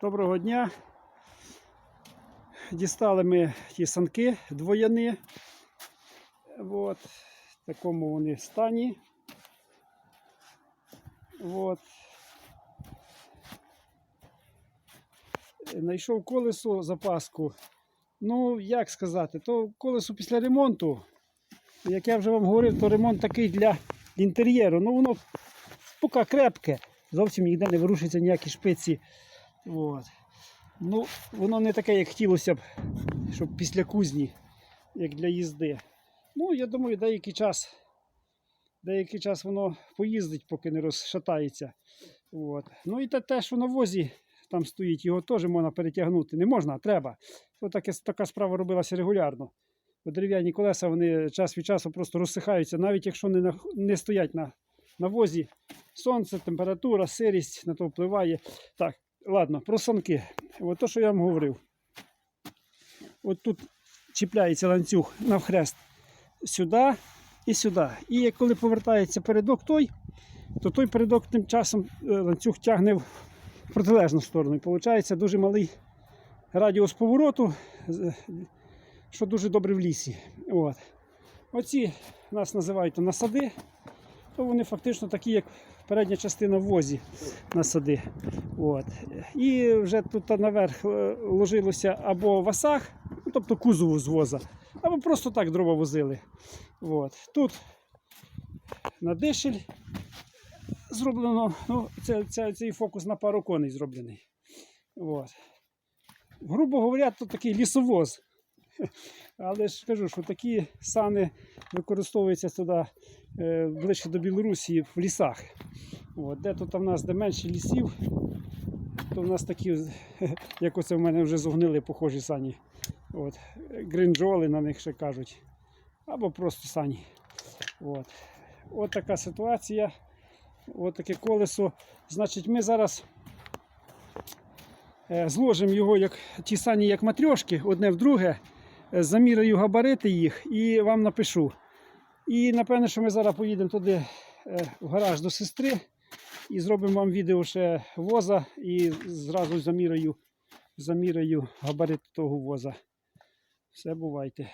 Доброго дня. Дістали ми ті санки двояни. От. В такому вони стані. От. Знайшов колесо запаску. Ну, як сказати, то колесо після ремонту. Як я вже вам говорив, то ремонт такий для інтер'єру. Ну, воно поки крепке, зовсім ніде не вирушиться ніякі шпиці. От. Ну, воно не таке, як хотілося б, щоб після кузні, як для їзди. Ну, я думаю, деякий час, деякий час воно поїздить, поки не розшатається. От. Ну і те, що на возі там стоїть, його теж можна перетягнути. Не можна, а треба. То таке, така справа робилася регулярно. Дерев'яні колеса вони час від часу просто розсихаються, навіть якщо не, на, не стоять на, на возі. Сонце, температура, сирість на то впливає. Так, ладно, про санки. От то, що я вам говорив. От тут чіпляється ланцюг навхрест сюди і сюди. І коли повертається передок той, то той передок тим часом е, ланцюг тягне в протилежну сторону. І виходить дуже малий радіус повороту, що дуже добре в лісі. От. Оці нас називають насади, то вони фактично такі, як передня частина в возі насади. От. І вже тут наверх е, ложилося або васах, ну, тобто кузову з воза, або просто так дрова возили. От. Тут на дишель зроблено, ну, це, це, цей фокус на пару коней зроблений. От. Грубо говоря, то такий лісовоз. Але ж кажу, що такі сани використовуються туди е, ближче до Білорусі в лісах. От, де тут в нас де менше лісів, то в нас такі, як оце в мене вже зогнили похожі сані. От, гринджоли на них ще кажуть. Або просто сані. От. От така ситуація. От таке колесо. Значить, ми зараз е, зложимо його як ті сані, як матрьошки, одне в друге. Е, Заміряю габарити їх і вам напишу. І напевно, що ми зараз поїдемо туди е, в гараж до сестри і зробимо вам відео ще воза і зразу заміряю, заміряю габарит того воза. Все бувайте.